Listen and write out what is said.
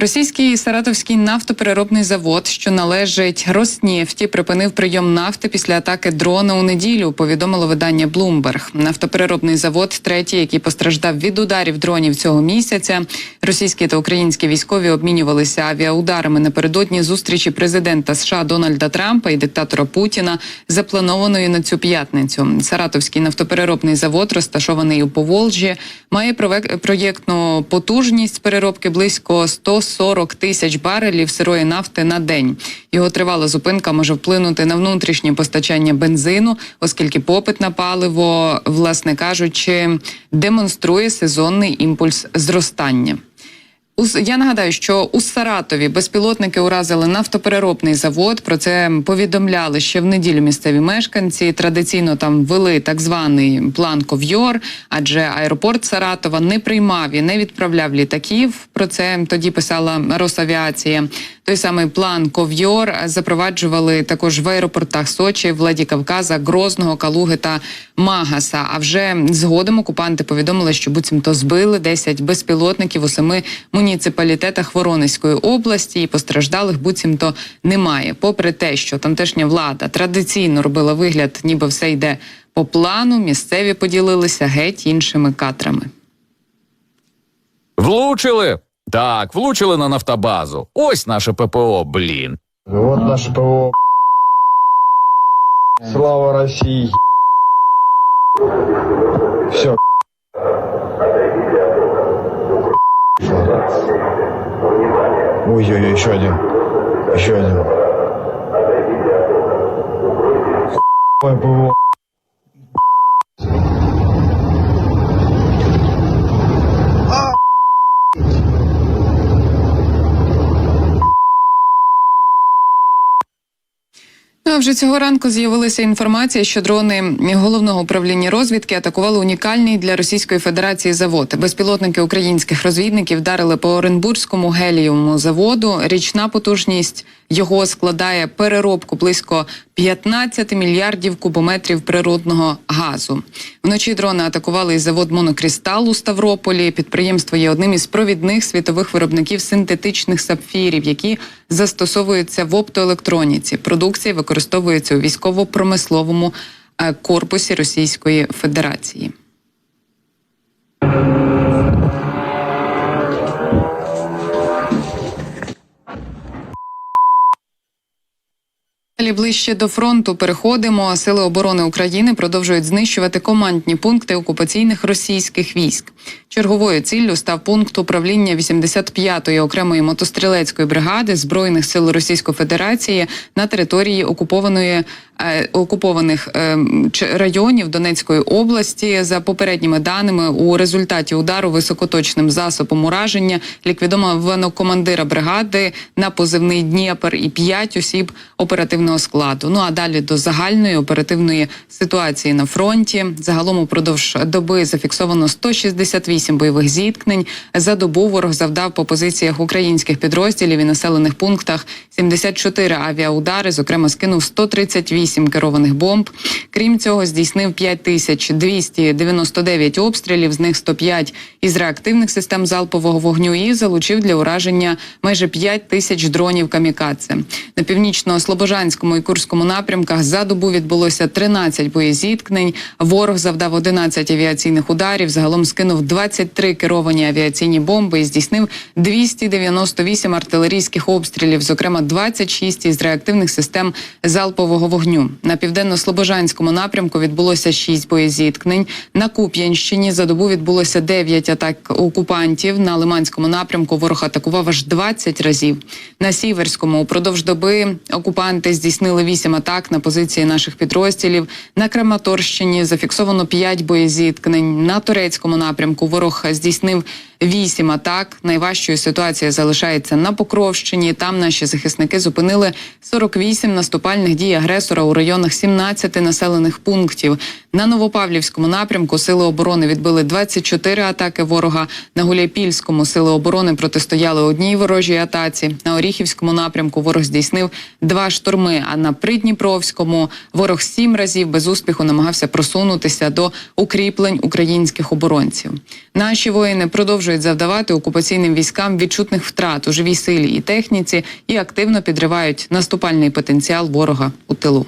Російський Саратовський нафтопереробний завод, що належить Роснефті, припинив прийом нафти після атаки дрона у неділю. Повідомило видання Bloomberg. Нафтопереробний завод, третій, який постраждав від ударів дронів цього місяця. Російські та українські військові обмінювалися авіаударами напередодні зустрічі президента США Дональда Трампа і диктатора Путіна, запланованої на цю п'ятницю. Саратовський нафтопереробний завод, розташований у Поволжі, має проєктну потужність переробки близько 140 тисяч барелів сирої нафти на день. Його тривала зупинка може вплинути на внутрішнє постачання бензину, оскільки попит на паливо, власне кажучи, демонструє сезонний імпульс зростання. Я нагадаю, що у Саратові безпілотники уразили нафтопереробний завод. Про це повідомляли ще в неділю місцеві мешканці. Традиційно там ввели так званий план ковйор, адже аеропорт Саратова не приймав і не відправляв літаків. Про це тоді писала Росавіація. Той самий план ковйор запроваджували також в аеропортах Сочі, Владікавказа, Грозного, Калуги та Магаса. А вже згодом окупанти повідомили, що буцімто збили 10 безпілотників у семи муніципалітетах Воронезької області, і постраждалих буцімто немає. Попри те, що тамтешня влада традиційно робила вигляд, ніби все йде по плану. Місцеві поділилися геть іншими кадрами. Влучили? Так, влучили на нафтобазу. Ось наше ППО, блін. Вот наше ПВО. Слава России. Все. Ой-ой-ой, еще один. Еще один. Ой, ПВО. А вже цього ранку з'явилася інформація, що дрони головного управління розвідки атакували унікальний для Російської Федерації завод. Безпілотники українських розвідників вдарили по Оренбурзькому гелієвому заводу. Річна потужність його складає переробку близько 15 мільярдів кубометрів природного газу. Вночі дрони атакували і завод Монокрістал у Ставрополі. Підприємство є одним із провідних світових виробників синтетичних сапфірів, які застосовуються в оптоелектроніці. Продукція використовується у військово-промисловому е, корпусі Російської Федерації. Ближче до фронту переходимо. Сили оборони України продовжують знищувати командні пункти окупаційних російських військ. Черговою ціллю став пункт управління 85-ї окремої мотострілецької бригади збройних сил Російської Федерації на території окупованої окупованих е, районів Донецької області. За попередніми даними, у результаті удару високоточним засобом ураження ліквідовано командира бригади на позивний Дніпр і п'ять осіб оперативного складу. Ну а далі до загальної оперативної ситуації на фронті. Загалом упродовж доби зафіксовано 168 бойових зіткнень. За добу ворог завдав по позиціях українських підрозділів і населених пунктах 74 авіаудари. Зокрема, скинув 138 керованих бомб. Крім цього, здійснив 5299 обстрілів, з них 105 із реактивних систем залпового вогню і залучив для ураження майже 5 тисяч дронів камікадзе. На північно-слобожанському і Курському напрямках за добу відбулося 13 боєзіткнень. Ворог завдав 11 авіаційних ударів. Загалом скинув 23 керовані авіаційні бомби і здійснив 298 артилерійських обстрілів, зокрема 26 із реактивних систем залпового вогню. На південно-слобожанському напрямку відбулося 6 боєзіткнень. На Куп'янщині за добу відбулося 9 атак окупантів. На Лиманському напрямку ворог атакував аж 20 разів. На Сіверському упродовж доби окупанти здійснили 8 атак на позиції наших підрозділів. На Краматорщині зафіксовано 5 боєзіткнень. На турецькому напрямку ворог здійснив 8 атак. Найважчою ситуація залишається на Покровщині. Там наші захисники зупинили 48 наступальних дій агресора у районах 17 населених пунктів. На Новопавлівському напрямку сили оборони відбили 24 атаки ворога. На Гуляйпільському сили оборони протистояли одній ворожій атаці. На Оріхівському напрямку ворог здійснив два штурми. А на Придніпровському ворог сім разів без успіху намагався просунутися до укріплень українських оборонців. Наші воїни продовжують завдавати окупаційним військам відчутних втрат у живій силі і техніці і активно підривають наступальний потенціал ворога у тилу.